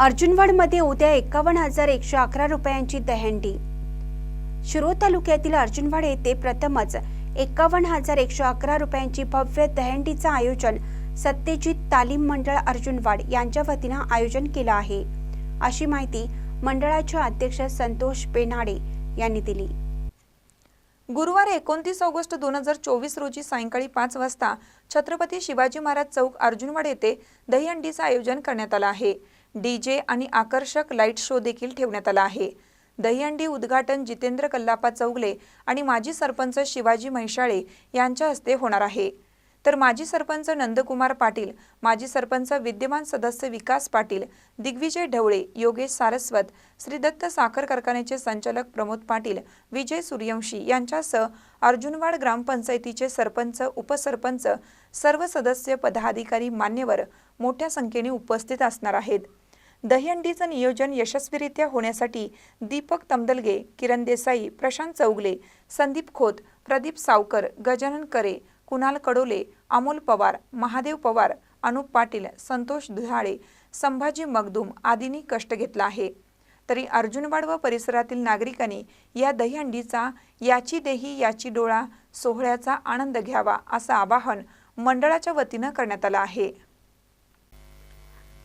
अर्जुनवाडमध्ये उद्या एकावन्न हजार एकशे अकरा रुपयांची दहंडी. शिरोळ तालुक्यातील अर्जुनवाड येथे प्रथमच एकावन्न हजार एकशे अकरा रुपयांची भव्य दहंडीचं आयोजन सत्यजित तालीम मंडळ अर्जुनवाड यांच्या वतीनं आयोजन केलं आहे. अशी माहिती मंडळाचे अध्यक्ष संतोष पेनाडे यांनी दिली. गुरुवार एकोणतीस ऑगस्ट दोन हजार चोवीस रोजी सायंकाळी पाच वाजता छत्रपती शिवाजी महाराज चौक अर्जुनवाड येथे दहीहंडीचं आयोजन करण्यात आलं आहे. डीजे आणि आकर्षक लाइट शो देखील ठेवण्यात आला आहे. दहीहंडी उद्घाटन जितेंद्र कल्लापा चौगले आणि माजी सरपंच शिवाजी म्हैशाळे यांच्या हस्ते होणार आहे. तर माजी सरपंच नंदकुमार पाटील माजी सरपंच विद्यमान सदस्य विकास पाटील दिग्विजय ढवळे योगेश सारस्वत श्री दत्त साखर कारखान्याचे संचालक प्रमोद पाटील विजय सूर्यवंशी यांच्यासह अर्जुनवाड ग्रामपंचायतीचे सरपंच उपसरपंच सर्व सदस्य पदाधिकारी मान्यवर मोठ्या संख्येने उपस्थित असणार आहेत. दहीहंडीचं नियोजन यशस्वीरित्या होण्यासाठी दीपक तमदलगे किरण देसाई प्रशांत चौगले संदीप खोत प्रदीप सावकर गजानन करे कुणाल कडोले अमोल पवार महादेव पवार अनुप पाटील संतोष दुहाळे संभाजी मगदूम आदींनी कष्ट घेतला आहे. तरी अर्जुनवाड व परिसरातील नागरिकांनी या दहीहंडीचा याची देही याची डोळा सोहळ्याचा आनंद घ्यावा असं आवाहन मंडळाच्या वतीनं करण्यात आलं आहे.